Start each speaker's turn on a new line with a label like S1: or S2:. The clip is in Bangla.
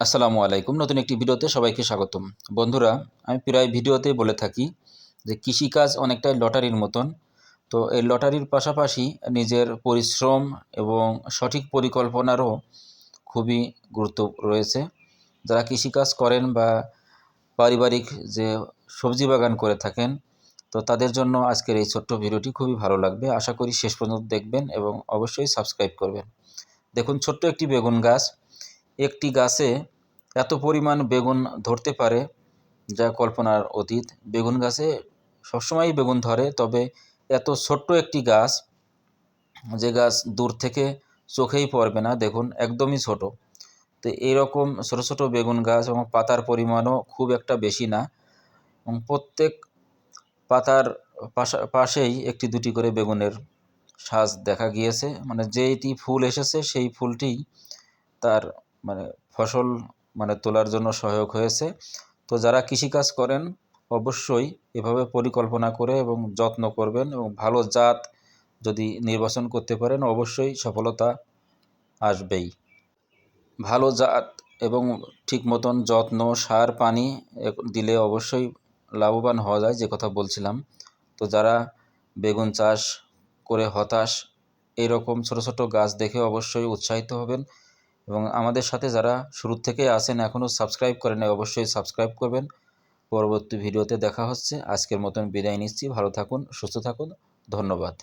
S1: আসসালামু আলাইকুম। নতুন একটি ভিডিওতে সবাইকে স্বাগতম। বন্ধুরা, আমি প্রায় ভিডিওতে বলে থাকি যে কৃষিকাজ অনেকটাই লটারির মতন। তো এই লটারির পাশাপাশি নিজের পরিশ্রম এবং সঠিক পরিকল্পনারও খুবই গুরুত্ব রয়েছে। যারা কৃষিকাজ করেন বা পারিবারিক যে সবজি বাগান করে থাকেন, তো তাদের জন্য আজকের এই ছোট্ট ভিডিওটি খুবই ভালো লাগবে। আশা করি শেষ পর্যন্ত দেখবেন এবং অবশ্যই সাবস্ক্রাইব করবেন। দেখুন, ছোট্ট একটি বেগুন গাছ। একটি গাছে এত পরিমাণ বেগুন ধরতে পারে যা কল্পনার অতীত। বেগুন গাছে সবসময়ই বেগুন ধরে, তবে এত ছোট্ট একটি গাছ, যে গাছ দূর থেকে চোখেই পড়বে না, দেখুন, একদমই ছোট। তো এইরকম ছোটো ছোটো বেগুন গাছ এবং পাতার পরিমাণও খুব একটা বেশি না। এবং প্রত্যেক পাতার পাশা, পাশেই একটি দুটি করে বেগুনের সাজ দেখা গিয়েছে। মানে যেইটি ফুল এসেছে, সেই ফুলটি তার মানে ফসল মানে তোলার জন্য সহায়ক হয়েছে। তো যারা কৃষিকাজ করেন, অবশ্যই এভাবে পরিকল্পনা করে এবং যত্ন করবেন এবং ভালো জাত যদি নির্বাচন করতে পারেন, অবশ্যই সফলতা আসবেই। ভালো জাত এবং ঠিক মতন যত্ন, সার, পানি দিলে অবশ্যই লাভবান হওয়া যায়, যে কথা বলছিলাম। তো যারা বেগুন চাষ করে হতাশ, এরকম ছোট ছোট গাছ দেখে অবশ্যই উৎসাহিত হবেন। এবং আমাদের সাথে যারা শুরুর থেকে আসেন, এখনও সাবস্ক্রাইব করেন অবশ্যই সাবস্ক্রাইব করবেন। পরবর্তী ভিডিওতে দেখা হচ্ছে। আজকের মতন বিদায় নিচ্ছি। ভালো থাকুন, সুস্থ থাকুন। ধন্যবাদ।